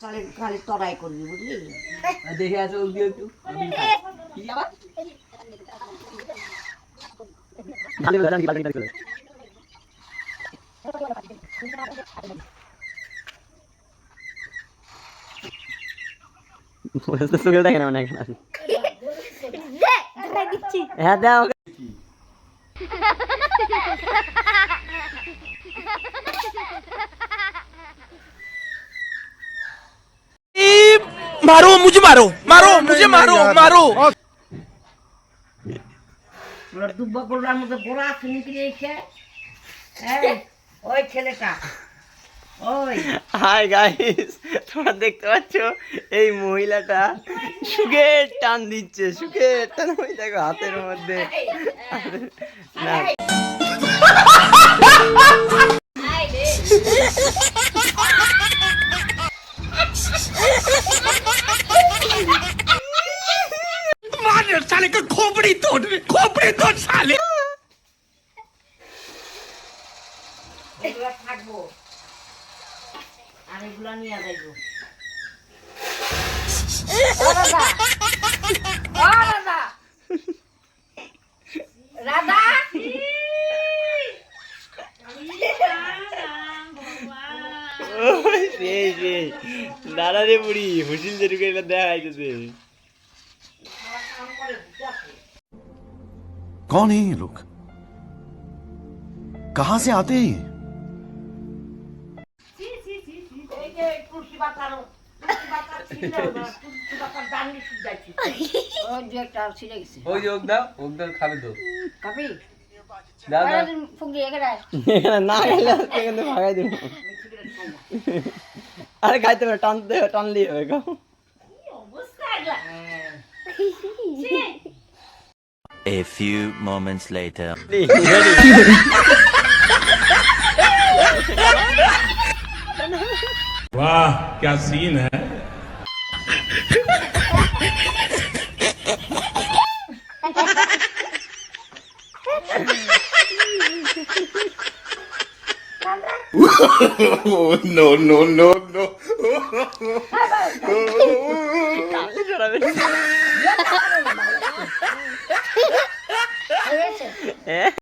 খালি খালি তরাই করবি বুঝলি দেখে একটু দেখে না মানে হ্যাঁ দাও मारो मुझे मारो मारो मुझे मारो मारो ওরা দুব্বা করলার মধ্যে বড় আছে নাকি এসে এই ওই ছেলেটা ওই হাই গাইস তোমরা দেখতে পাচ্ছ এই মহিলাটা সুখের টান দিচ্ছে সুখের টান ওই দেখো হাতের মধ্যে না मार साले का खोपड़ी तोड़ खोपड़ी तोड़ साले এগুলা থাকবো আর এগুলা নিয়ে যাইবো ও রাধা ও রাধা রাধা ওই সেই সেই দাদা রে বুড়ি হুসিল যেটুকু এটা দেখা যাইতেছে कौन है ये लोग कहां से आते हैं আরে খাইতে পারে টানতে টানলেই হবে। A few moments later. वाह क्या सीन है no, no, no, no. eh?